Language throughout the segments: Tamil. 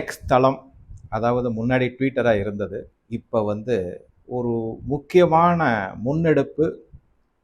எக்ஸ் தளம் அதாவது முன்னாடி ட்விட்டராக இருந்தது. இப்போ வந்து ஒரு முக்கியமான முன்னெடுப்பு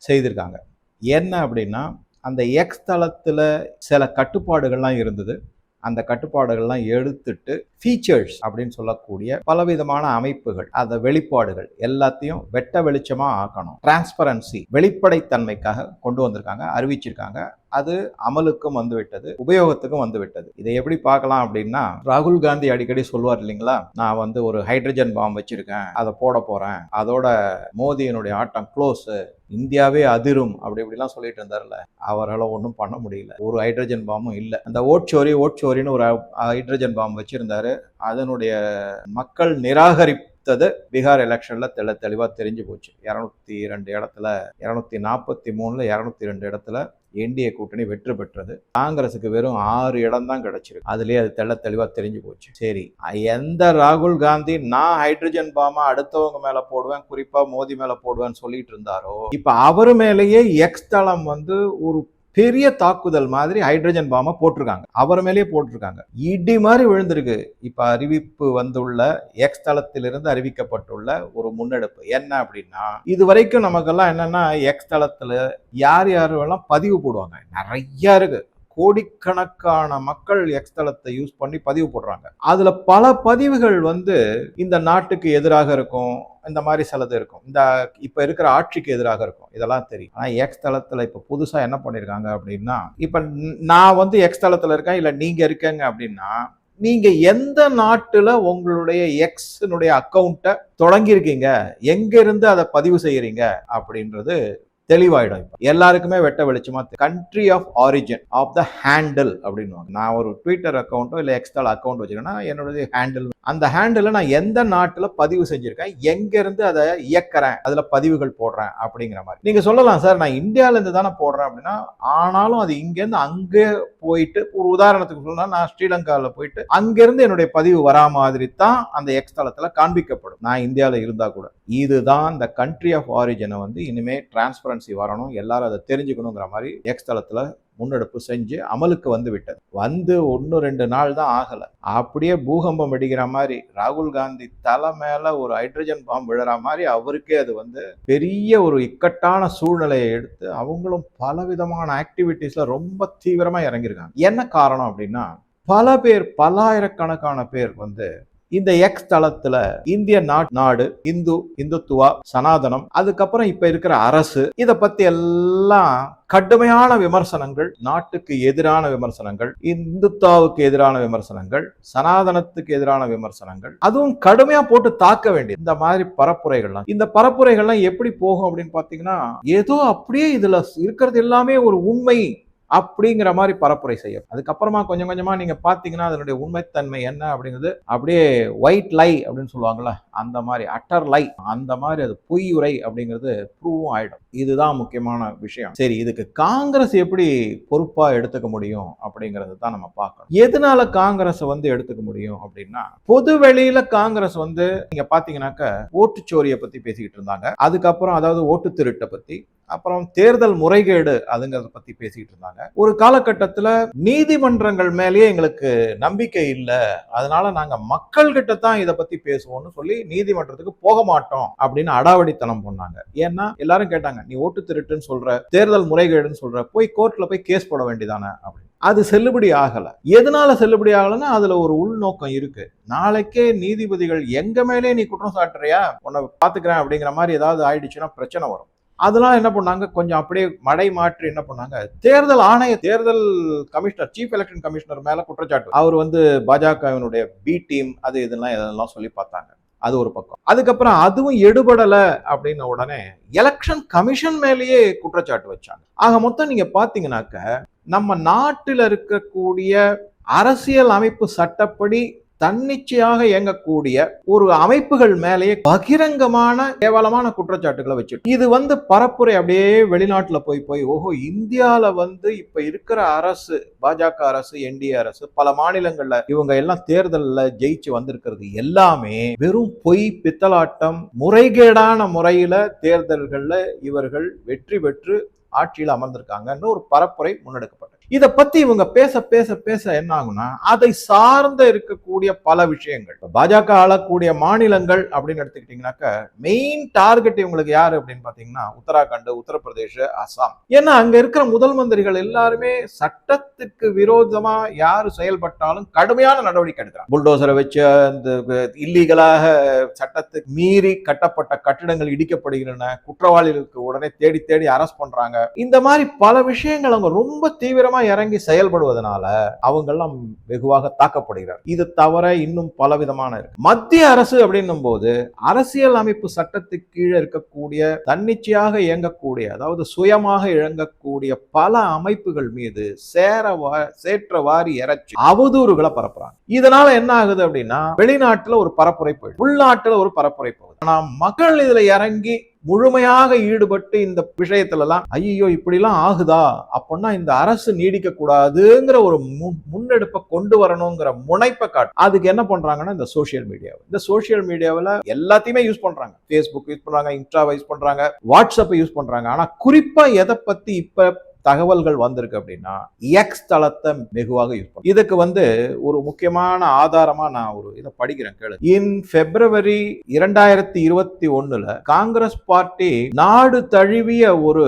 செய்திருக்காங்க. என்ன அப்படின்னா அந்த எக்ஸ் தளத்தில் சில கட்டுப்பாடுகள்லாம் இருந்தது. அந்த கட்டுப்பாடுகள்லாம் எடுத்துட்டு ஃபீச்சர்ஸ் அப்படின்னு சொல்லக்கூடிய பலவிதமான அமைப்புகள் அந்த வெளிப்பாடுகள் எல்லாத்தையும் வெட்ட வெளிச்சமாக ஆக்கணும். டிரான்ஸ்பரன்சி வெளிப்படைத்தன்மைக்காக கொண்டு வந்திருக்காங்க அறிவிச்சிருக்காங்க. அது அமலுக்கும் வந்துவிட்டது உபயோகத்துக்கும் வந்துவிட்டது. இதை எப்படி பார்க்கலாம் அப்படின்னா ராகுல் காந்தி அடிக்கடி சொல்லுவார் இல்லைங்களா? நான் வந்து ஒரு ஹைட்ரஜன் பாம் வச்சிருக்கேன் அதை போட போறேன். அதோட மோதியினுடைய ஆட்டம் க்ளோஸ் இந்தியாவே அதிரும் அப்படி இப்படிலாம் சொல்லிட்டு இருந்தார்ல. அவரால் ஒன்றும் பண்ண முடியல. ஒரு ஹைட்ரஜன் பாம்பும் இல்லை. அந்த ஓட்சோரி ஓட்சோரின்னு ஒரு ஹைட்ரஜன் பாம் வச்சிருந்தாரு. அதனுடைய மக்கள் நிராகரித்தது பீகார் எலெக்ஷன்ல தெள தெளிவாக தெரிஞ்சு போச்சு. இரநூத்தி ரெண்டு இடத்துல இரநூத்தி நாற்பத்தி மூணுல இரநூத்தி ரெண்டு இடத்துல என்டிஏ கூட்டணி வெற்றி பெற்றது. காங்கிரஸுக்கு வெறும் ஆறு இடம் தான் கிடைச்சிருக்கு. அதுலயே அது தெள்ள தெளிவா தெரிஞ்சு போச்சு. சரி எந்த ராகுல் காந்தி நான் ஹைட்ரஜன் பாமா அடுத்தவங்க மேல போடுவேன் குறிப்பா மோதி மேல போடுவேன்னு சொல்லிட்டு இருந்தாரோ இப்ப அவர் மேலேயே எக்ஸ் தளம் வந்து ஒரு பெரிய தாக்குதல் மாதிரி ஹைட்ரஜன் பாம்பை போட்டிருக்காங்க. அவர் மேலேயே போட்டிருக்காங்க. இடி மாதிரி விழுந்திருக்கு. இப்போ அறிவிப்பு வந்துள்ள எக்ஸ் தளத்திலிருந்து அறிவிக்கப்பட்டுள்ள ஒரு முன்னெடுப்பு. என்ன அப்படின்னா இது வரைக்கும் நமக்கெல்லாம் என்னன்னா எக்ஸ் யார் யார் எல்லாம் பதிவு போடுவாங்க. நிறைய இருக்கு. கோடிக்கணக்கான மக்கள் எக்ஸ் தளத்தை யூஸ் பண்ணி பதிவு போடுறாங்க. அதுல பல பதிவுகள் வந்து இந்த நாட்டுக்கு எதிராக இருக்கும். இந்த மாதிரி சிலது இருக்கும். இந்த இப்போ இருக்கிற ஆட்சிக்கு எதிராக இருக்கும். இதெல்லாம் தெரியும். ஆனால் எக்ஸ் தளத்தில் இப்போ புதுசாக என்ன பண்ணியிருக்காங்க அப்படின்னா இப்போ நான் வந்து எக்ஸ் தளத்தில் இருக்கேன் இல்லை நீங்கள் இருக்கேங்க அப்படின்னா நீங்க எந்த நாட்டுல உங்களுடைய எக்ஸினுடைய அக்கௌண்ட்டை தொடங்கியிருக்கீங்க? எங்க இருந்து அதை பதிவு செய்யறீங்க? அப்படின்றது தெளிவாயிடும் இப்போ. எல்லாருக்குமே வெட்ட வெளிச்சமா country of origin of the handle அப்படின்னு நான் ஒரு ட்விட்டர் அக்கௌண்ட்டோ இல்லை எக்ஸ்டால் அக்கௌண்ட் வச்சுக்கேன்னா என்னுடைய ஹேண்டில் அந்த ஹேண்டில் நான் எந்த நாட்டில் பதிவு செஞ்சுருக்கேன்? எங்கேருந்து அதை இயக்கிறேன்? அதில் பதிவுகள் போடுறேன் அப்படிங்கிற மாதிரி. நீங்கள் சொல்லலாம் சார் நான் இந்தியாவிலேருந்து தானே போடுறேன் அப்படின்னா ஆனாலும் அது இங்கேருந்து அங்கே போயிட்டு ஒரு உதாரணத்துக்கு சொல்லணும்னா நான் ஸ்ரீலங்காவில் போயிட்டு அங்கேருந்து என்னுடைய பதிவு வரா மாதிரி தான் அந்த எக்ஸ் தளத்துல காண்பிக்கப்படும். நான் இந்தியாவில் இருந்தால் கூட. இதுதான் இந்த கண்ட்ரி ஆஃப் ஆரிஜினை வந்து இனிமேல் டிரான்ஸ்பரன்சி வரணும் எல்லாரும் அதை தெரிஞ்சுக்கணுங்கிற மாதிரி எக்ஸ் தளத்துல முன்னெடுப்பு செஞ்சு அமலுக்கு வந்து விட்டது. வந்து ஒன்று ரெண்டு நாள் தான் ஆகலை. அப்படியே பூகம்பம் அடிக்கிற மாதிரி ராகுல் காந்தி தலை மேலே ஒரு ஹைட்ரஜன் பாம்பு விழுற மாதிரி அவருக்கே அது வந்து பெரிய ஒரு இக்கட்டான சூழ்நிலையை எடுத்து அவங்களும் பலவிதமான ஆக்டிவிட்டீஸில் ரொம்ப தீவிரமாக இறங்கியிருக்காங்க. என்ன காரணம் அப்படின்னா பல பேர் பல்லாயிரக்கணக்கான பேர் வந்து இந்த எக்ஸ் தளத்துல இந்திய நாடு இந்து இந்துத்துவா சனாதனம் அதுக்கப்புறம் இப்ப இருக்கிற அரசு இத பத்தி எல்லாம் கடுமையான விமர்சனங்கள் நாட்டுக்கு எதிரான விமர்சனங்கள் இந்துத்தாவுக்கு எதிரான விமர்சனங்கள் சனாதனத்துக்கு எதிரான விமர்சனங்கள் அதுவும் கடுமையா போட்டு தாக்க வேண்டிய இந்த மாதிரி பரப்புரைகள்லாம் இந்த பரப்புரைகள்லாம் எப்படி போகும் அப்படின்னு பாத்தீங்கன்னா ஏதோ அப்படியே இதுல இருக்கிறது எல்லாமே ஒரு உண்மை அப்படிங்கிற மாதிரி பரப்புரை செய்யும். அதுக்கப்புறமா கொஞ்சம் கொஞ்சமாக நீங்கள் பார்த்தீங்கன்னா அதனுடைய உண்மைத்தன்மை என்ன அப்படிங்கிறது அப்படியே ஒயிட் லை அப்படின்னு சொல்லுவாங்கல்ல அந்த மாதிரி அட்டர் லை அந்த மாதிரி அது பொய் உரை அப்படிங்கிறது ப்ரூவும் ஆகிடும் இதுதான் முக்கியமான விஷயம். சரி இதுக்கு காங்கிரஸ் எப்படி பொறுப்பாக எடுத்துக்க முடியும் அப்படிங்கிறது தான் நம்ம பார்க்கணும். எதனால காங்கிரஸ் வந்து எடுத்துக்க முடியும் அப்படின்னா பொது வெளியில காங்கிரஸ் வந்து நீங்க பாத்தீங்கன்னாக்க ஓட்டுச்சோரியை பத்தி பேசிக்கிட்டு இருந்தாங்க. அதுக்கப்புறம் அதாவது ஓட்டு திருட்டை பத்தி அப்புறம் தேர்தல் முறைகேடு அதுங்கிறத பத்தி பேசிட்டு இருந்தாங்க. ஒரு காலகட்டத்துல நீதிமன்றங்கள் மேலேயே எங்களுக்கு நம்பிக்கை இல்லை. அதனால நாங்க மக்கள் கிட்ட தான் இதை பத்தி பேசுவோம்னு சொல்லி நீதிமன்றத்துக்கு போக மாட்டோம் அப்படின்னு அடாவடித்தனம் பண்ணாங்க. ஏன்னா எல்லாரும் கேட்டாங்க நீ ஓட்டு திருட்டுன்னு சொல்ற தேர்தல் முறைகேடுன்னு சொல்ற போய் கோர்ட்ல போய் கேஸ் போட வேண்டியதானே? அப்படின்னு. அது செல்லுபடி ஆகல. எதனால செல்லுபடி ஆகலைன்னா அதுல ஒரு உள்நோக்கம் இருக்கு. நாளைக்கே நீதிபதிகள் எங்க மேலே நீ குற்றம் சாட்டுறியா? உன்னை பாத்துக்கிறேன் அப்படிங்கிற மாதிரி ஏதாவது ஆயிடுச்சுன்னா பிரச்சனை வரும். அதெல்லாம் என்ன பண்ணாங்க? கொஞ்சம் அப்படியே மடை மாற்றி என்ன பண்ணாங்க? தேர்தல் ஆணைய தேர்தல் கமிஷனர் சீஃப் எலெக்ஷன் கமிஷனர் மேல குற்றச்சாட்டு. அவர் வந்து பாஜகவினுடைய பி டீம் அது இதெல்லாம் இதெல்லாம் சொல்லி பார்த்தாங்க. அது ஒரு பக்கம். அதுக்கப்புறம் அதுவும் எடுபடலை அப்படின்ன உடனே எலெக்ஷன் கமிஷன் மேலேயே குற்றச்சாட்டு வச்சாங்க. ஆக மொத்தம் நீங்க பாத்தீங்கன்னாக்க நம்ம நாட்டில் இருக்கக்கூடிய அரசியல் அமைப்பு சட்டப்படி தன்னிச்சையாக இயங்கக்கூடிய ஒரு அமைப்புகள் மேலேயே பகிரங்கமான கேவலமான குற்றச்சாட்டுகளை வச்சு இது வந்து பரப்புரை அப்படியே வெளிநாட்டுல போய் போய் ஓஹோ இந்தியால வந்து இப்ப இருக்கிற அரசு பாஜக அரசு என்டிஏ அரசு பல மாநிலங்கள்ல இவங்க எல்லாம் தேர்தலில் ஜெயிச்சு வந்திருக்கிறது எல்லாமே வெறும் பொய் பித்தலாட்டம் முறைகேடான முறையில தேர்தல்கள்ல இவர்கள் வெற்றி பெற்று ஆட்சியில் அமர்ந்திருக்காங்கன்னு ஒரு பரப்புரை முன்னெடுக்கப்பட்டது இதை பத்தி இவங்க பேச பேச பேச என்ன ஆகும்னா அதை சார்ந்த இருக்கக்கூடிய பல விஷயங்கள். பாஜக ஆளக்கூடிய மாநிலங்கள் அப்படின்னு எடுத்துக்கிட்டீங்கன்னாக்க மெயின் டார்கெட் இவங்களுக்கு யாரு அப்படின்னு பாத்தீங்கன்னா உத்தராகண்ட் உத்தரப்பிரதேஷ் அசாம். ஏன்னா அங்க இருக்கிற முதல் மந்திரிகள் எல்லாருமே சட்டத்துக்கு விரோதமா யாரு செயல்பட்டாலும் கடுமையான நடவடிக்கை எடுக்கிறாங்க. புல்டோசரை வச்சு அந்த இல்லீகலாக சட்டத்துக்கு மீறி கட்டப்பட்ட கட்டிடங்கள் இடிக்கப்படுகின்றன குற்றவாளிகளுக்கு உடனே தேடி தேடி அரெஸ்ட் பண்றாங்க. இந்த மாதிரி பல விஷயங்கள் அவங்க ரொம்ப தீவிரமா இறங்கி செயல்படுவதனால அவங்கெல்லாம் வெகுவாக தாக்கப்படுகிறார். இது தவிர இன்னும் பல விதமான இருக்கு. மத்திய அரசு அப்படின்னும் போது அரசியல் அமைப்பு சட்டத்துக்கு கீழே இருக்கக்கூடிய தன்னிச்சையாக இயங்கக்கூடிய அதாவது சுயமாக இயங்கக்கூடிய பல அமைப்புகள் மீது சேர சேற்றவாரி சேற்ற வாரி இறைச்சி அவதூறுகளை பரப்புறாங்க. இதனால என்ன ஆகுது அப்படின்னா வெளிநாட்டுல ஒரு பரப்புரை போயிடும் உள்நாட்டுல ஒரு பரப்புரை போகுது. ஆனா மக்கள் இதுல இறங்கி முழுமையாக ஈடுபட்டு இந்த விஷயத்துலலாம் ஐயோ இப்படிலாம் ஆகுதா? அப்படின்னா இந்த அரசு நீடிக்க கூடாதுங்கிற ஒரு முன்னெடுப்பை கொண்டு வரணுங்கிற முனைப்பை காட்டு அதுக்கு என்ன பண்றாங்கன்னா இந்த சோஷியல் மீடியா இந்த சோஷியல் மீடியாவில் எல்லாத்தையுமே யூஸ் பண்றாங்க. ஃபேஸ்புக் யூஸ் பண்றாங்க இன்ஸ்டாவை யூஸ் பண்றாங்க வாட்ஸ்அப்பை யூஸ் பண்றாங்க. ஆனா குறிப்பா எதை பத்தி இப்ப தகவல்கள் வந்திருக்கு அப்படின்னா எக்ஸ் தளத்தை வெகுவாக யூஸ் பண்ணும் இதுக்கு வந்து ஒரு முக்கியமான ஆதாரமா நான் ஒரு இதை படிக்கிறேன் கேளு. இன் பிப்ரவரி இரண்டாயிரத்தி இருபத்தி ஒண்ணுல காங்கிரஸ் பார்ட்டி நாடு தழுவிய ஒரு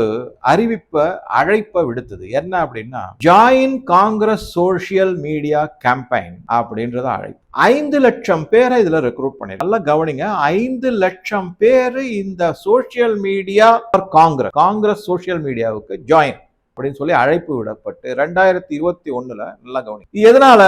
அறிவிப்பை அழைப்பை விடுத்தது. என்ன அப்படின்னா join Congress social media campaign அப்படின்றத அழைப்பு. ஐந்து லட்சம் பேரை இதுல ரெக்ரூட் பண்ணி நல்லா கவனிங்க ஐந்து லட்சம் பேர் இந்த social media Congress Congress social மீடியாவுக்கு ஜாயின் அப்படின்னு சொல்லி அழைப்பு விடப்பட்டு ரெண்டாயிரத்தி இருபத்தி ஒண்ணுல நல்லா கவனி எதனால?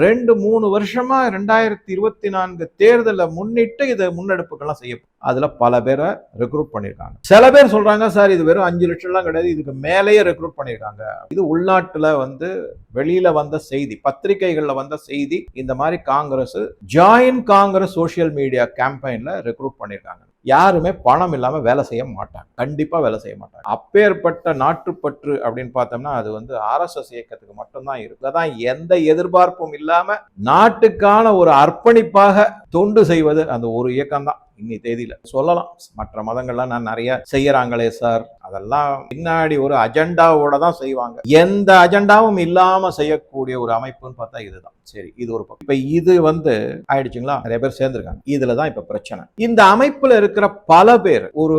ரெண்டு மூணு வருஷமா ரெண்டாயிரத்தி இருபத்தி நான்கு தேர்தலை முன்னிட்டு இதை முன்னெடுப்புகள்லாம் செய்ய அதுல பல பேரை ரெக்ரூட் பண்ணியிருக்காங்க சில பேர் சொல்றாங்க சார் இது வெறும் அஞ்சு லட்சம் எல்லாம் கிடையாது இதுக்கு மேலேயே ரெக்ரூட் பண்ணியிருக்காங்க இது உள்நாட்டுல வந்து வெளியில வந்த செய்தி பத்திரிகைகள்ல வந்த செய்தி இந்த மாதிரி Congress join Congress social media கேம்பெயின்ல recruit பண்ணியிருக்காங்க யாருமே பணம் இல்லாமல் வேலை செய்ய மாட்டாங்க. கண்டிப்பாக வேலை செய்ய மாட்டாங்க. அப்பேற்பட்ட நாட்டுப்பற்று அப்படின்னு பார்த்தோம்னா அது வந்து ஆர்எஸ்எஸ் இயக்கத்துக்கு மட்டும்தான் இருக்கு. அதான் எந்த எதிர்பார்ப்பும் இல்லாமல் நாட்டுக்கான ஒரு அர்ப்பணிப்பாக தொண்டு செய்வது அந்த ஒரு இயக்கம் தான் இன்னி தேதியில் சொல்லலாம். மற்ற மதங்கள்லாம் நான் நிறைய செய்யறாங்களே சார். அதெல்லாம் பின்னாடி ஒரு அஜெண்டாவோட தான் செய்வாங்க. எந்த அஜெண்டாவும் இல்லாம செய்யக்கூடிய ஒரு அமைப்புன்னு பார்த்தா இதுதான். சரி இது ஒரு பக்கம். இப்ப இது வந்து ஆயிடுச்சுங்களா? நிறைய பேர் சேர்ந்திருக்காங்க. இதுல தான் இப்ப பிரச்சனை. இந்த அமைப்புல இருக்கிற பல பேர் ஒரு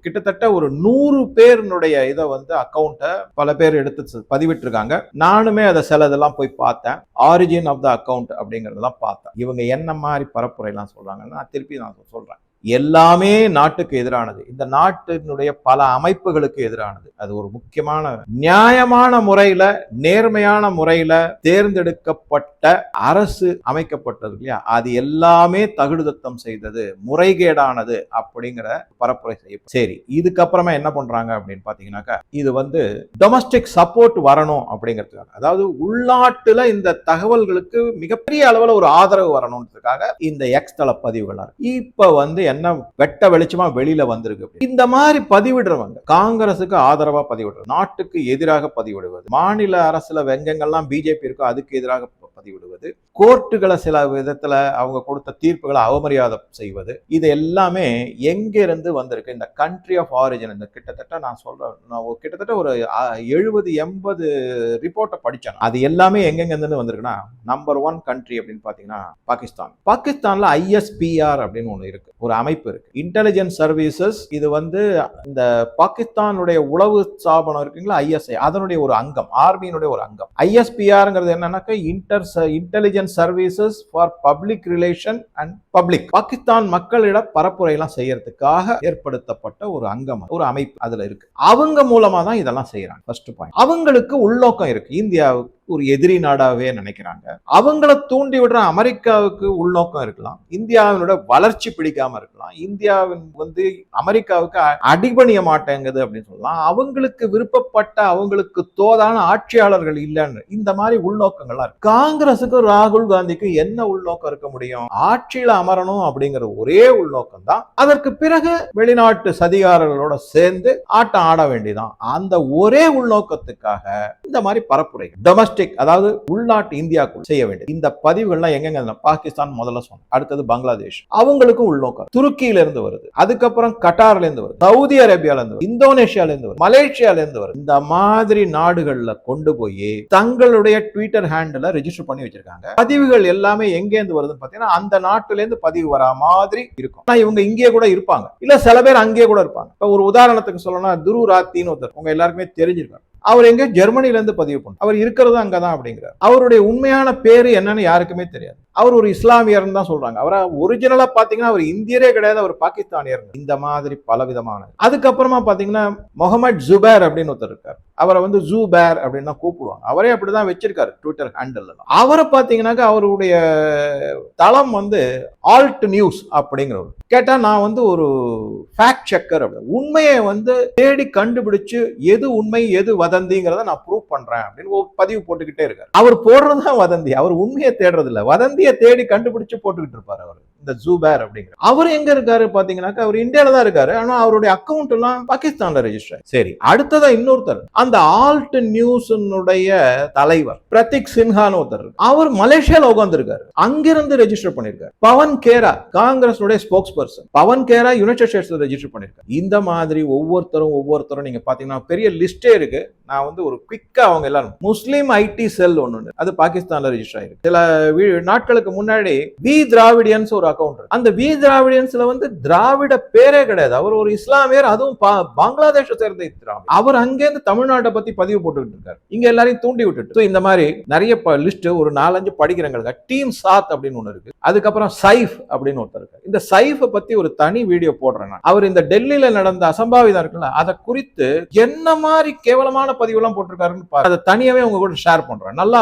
கிட்டத்தட்ட ஒரு நூறு பேருனுடைய இதை வந்து அக்கௌண்ட்டை பல பேர் எடுத்து பதிவிட்டிருக்காங்க. நானுமே அதை சிலதெல்லாம் போய் பார்த்தேன். ஆரிஜின் ஆஃப் த அக்கௌண்ட் அப்படிங்கறதெல்லாம் பார்த்தேன். இவங்க என்ன மாதிரி பரப்புரைலாம் சொல்றாங்கன்னு நான் திருப்பி நான் சொல்றேன். எல்லாமே நாட்டுக்கு எதிரானது. இந்த நாட்டினுடைய பல அமைப்புகளுக்கு எதிரானது. அது ஒரு முக்கியமான நியாயமான முறையில நேர்மையான முறையில தேர்ந்தெடுக்கப்பட்ட அரசு அமைக்கப்பட்டது இல்லையா? அது எல்லாமே தகுடுதத்தம் செய்தது முறைகேடானது அப்படிங்கிற பரப்புரை செய்ய சரி இதுக்கப்புறமா என்ன பண்றாங்க அப்படின்னு பாத்தீங்கன்னாக்கா இது வந்து டொமஸ்டிக் சப்போர்ட் வரணும் அப்படிங்கிறதுக்காக. அதாவது உள்நாட்டுல இந்த தகவல்களுக்கு மிகப்பெரிய அளவில் ஒரு ஆதரவு வரணுன்றதுக்காக இந்த எக்ஸ் தள பதிவுகளா இப்ப வந்து என்ன வெட்ட வெளிச்சமா வெளியில வந்திருக்கு இந்த மாதிரி பதிவிடுறவங்க காங்கிரசுக்கு ஆதரவா பதிவிடுறது நாட்டுக்கு எதிராக பதிவிடுவது மாநில அரசுல வெங்கங்கள்லாம் பிஜேபி இருக்கோ அதுக்கு எதிராக பதிவிடுவது கோர்ட்டுகளை சில விதத்துல அவங்க கொடுத்த தீர்ப்புகளை அவமரியாதை செய்வது இது எல்லாமே எங்க இருந்து வந்திருக்கு? இந்த கண்ட்ரி ஆஃப் ஆரிஜின் இந்த கிட்டத்தட்ட நான் சொல்றேன் நான் ஒரு கிட்டத்தட்ட ஒரு எழுபது எண்பது ரிப்போர்ட்டை படிச்சேன். அது எல்லாமே எங்கெங்க இருந்து வந்திருக்குன்னா நம்பர் ஒன் கண்ட்ரி அப்படின்னு பாத்தீங்கன்னா பாகிஸ்தான். பாகிஸ்தான்ல ஐஎஸ்பிஆர் அப்படின்னு ஒன்று இருக்கு. ஒரு அமைப்பு இருக்கு. இன்டெலிஜென்ஸ் சர்வீசஸ் இது வந்து இந்த பாகிஸ்தானுடைய உளவு ஸ்தாபனம் இருக்குங்களா? ஐஎஸ்ஐ அதனுடைய ஒரு அங்கம் ஆர்மியினுடைய ஒரு அங்கம். ஐஎஸ்பிஆர்ங்கிறது என்னன்னாக்கா inter intelligence services for public relation and public Pakistan மக்களிடம் பரப்புரையெல்லாம் செய்யறதுக்காக ஏற்படுத்தப்பட்ட ஒரு அங்கம் ஒரு அமைப்பு அதுல இருக்கு. அவங்க மூலமா தான் இதெல்லாம் செய்யறாங்க ஃபர்ஸ்ட் பாயிண்ட் அவங்களுக்கு உள்நோக்கம் இருக்கு. இந்தியாவுக்கு ஒரு எதிரி நாடாவே நினைக்கிறாங்க. அவங்கள தூண்டி விடுற அமெரிக்காவுக்கு உள்நோக்கம் இருக்கலாம். இந்தியாவினோட வளர்ச்சி பிடிக்காம இருக்கலாம். இந்தியாவின் வந்து அமெரிக்காவுக்கு அடிபணிய மாட்டேங்குது அப்படின்னு சொல்லலாம். அவங்களுக்கு விருப்பப்பட்ட அவங்களுக்கு தோதான ஆட்சியாளர்கள் இல்லைன்னு இந்த மாதிரி உள்நோக்கங்களா இருக்கு. காங்கிரஸுக்கு ராகுல் காந்திக்கு என்ன உள்நோக்கம் இருக்க முடியும்? ஆட்சியில அமரணும் அப்படிங்கிற ஒரே உள்நோக்கம் தான். அதற்கு பிறகு வெளிநாட்டு சதிகாரர்களோட சேர்ந்து ஆட்டம் ஆட வேண்டியதான் அந்த ஒரே உள்நோக்கத்துக்காக இந்த மாதிரி பரப்புரை டொமஸ்டிக் டொமஸ்டிக் அதாவது உள்நாட்டு இந்தியாவுக்குள் செய்ய வேண்டும். இந்த பதிவுகள்லாம் எங்கெங்க பாகிஸ்தான் முதல்ல சொன்னேன் அடுத்தது பங்களாதேஷ். அவங்களுக்கும் உள்நோக்கம். துருக்கியில இருந்து வருது. அதுக்கப்புறம் கட்டார்ல இருந்து வருது. சவுதி அரேபியால இருந்து இந்தோனேஷியால இருந்து வருது. மலேசியால இருந்து வருது. இந்த மாதிரி நாடுகள்ல கொண்டு போய் தங்களுடைய ட்விட்டர் ஹேண்டில் ரெஜிஸ்டர் பண்ணி வச்சிருக்காங்க. பதிவுகள் எல்லாமே எங்க இருந்து வருதுன்னு பாத்தீங்கன்னா அந்த நாட்டுல இருந்து பதிவு வரா மாதிரி இருக்கும். ஆனா இவங்க இங்கே கூட இருப்பாங்க. இல்ல சில பேர் அங்கேயே கூட இருப்பாங்க. இப்ப ஒரு உதாரணத்துக்கு சொல்லணும்னா துரு ராத்தின்னு ஒருத்தர். உங்க எல்லாருக்குமே தெரிஞ்சிருக்காங்க அவர் எங்க? ஜெர்மனில இருந்து பதிவு பண்ணார் அவர் இருக்கிறது அங்கதான் அப்படிங்கிறார். அவருடைய உண்மையான பேரு என்னன்னு யாருக்குமே தெரியாது. அவர் ஒரு இஸ்லாமியர்னு தான் சொல்றாங்க. அவரை ஒரிஜினலா பாத்தீங்கன்னா அவர் இந்தியரே கிடையாது அவர் பாகிஸ்தானியர் இந்த மாதிரி பல விதமான அதுக்கப்புறமா பாத்தீங்கன்னா முகமது ஜுபேர் அப்படின்னு ஒருத்தர் இருக்கார். அவரை வந்து ஜூபேர் அப்படின்னு தான் கூப்பிடுவாங்க. அவரே அப்படிதான் வச்சிருக்காரு ட்விட்டர் ஹேண்டில் அவரை பாத்தீங்கன்னாக்கா அவருடைய தளம் வந்து ஆல்ட் நியூஸ் அப்படிங்கிறவர். கேட்டால் நான் வந்து ஒரு ஃபேக்ட் செக்கர் அப்படி. உண்மையை வந்து தேடி கண்டுபிடிச்சு எது உண்மை எது வதந்திங்கிறத நான் ப்ரூவ் பண்ணுறேன் அப்படின்னு ஒரு பதிவு போட்டுக்கிட்டே இருக்காரு. அவர் போடுறது தான் வதந்தி. அவர் உண்மையை தேடுறதில்ல. வதந்தியை தேடி கண்டுபிடிச்சு போட்டுக்கிட்டு இருப்பார் அவர். இந்த ஜூபேர் அப்படிங்கிற. அவர் எங்க இருக்காரு பாத்தீங்கன்னாக்கா அவர் இந்தியால தான் இருக்காரு. ஆனா அவருடைய அக்கவுண்ட் எல்லாம் பாகிஸ்தான்ல ரெஜிஸ்டர் சரி அடுத்ததா இன்னொருத்தர். அந்த ஆல்ட் நியூஸினுடைய தலைவர் பிரதீக் சின்ஹான்னு ஒருத்தர் அவர் மலேசியால உட்கார்ந்திருக்காரு அங்கிருந்து ரெஜிஸ்டர் பண்ணிருக்காரு. Pawan Khera Congress spokesperson Pawan Khera United ஸ்டேட்ஸ்ல ரெஜிஸ்டர் பண்ணிருக்காரு. இந்த மாதிரி ஒவ்வொருத்தரும் ஒவ்வொருத்தரும் நீங்க பாத்தீங்கன்னா பெரிய லிஸ்டே இருக்கு. நான் வந்து ஒரு குவிக்கா அவங்க எல்லாரும் முஸ்லீம் ஐடி செல் ஒன்னு அது பாகிஸ்தான்ல ரெஜிஸ்டர் ஆயிருக்கு. சில நாட்களுக்கு முன்னாடி வி திராவிடியன்ஸ் ஒரு அக்கௌண்ட் அந்த வி திராவிடியன்ஸ்ல வந்து திராவிட பேரே கிடையாது. அவர் ஒரு இஸ்லாமியர் அதுவும் பங்களாதேஷ சேர்ந்த திராவிட அவர் அங்கேருந்து தமிழ்நாட்டை பத்தி பதிவு போட்டுக்கிட்டு இருக்காரு. இங்க எல்லாரையும் தூண்டி விட்டுட்டு. இந்த மாதிரி நிறைய லிஸ்ட் ஒரு நாலஞ்சு படிக்கிறவங்களுக்கு டீம் சாத் அப்படின்னு ஒன்று இருக்கு. அதுக்கப்புறம் சைஃப் அப்படின்னு ஒருத்தர் இருக்கு இந்த சைஃபை பத்தி ஒரு தனி வீடியோ போடுறேன் அவர் இந்த டெல்லியில நடந்த அசம்பாவிதம் இருக்குல்ல அதை குறித்து என்ன மாதிரி கேவலமான பதிவுலாம் போட்டிருக்காருன்னு அதை தனியாவே உங்க கூட ஷேர் பண்றேன். நல்லா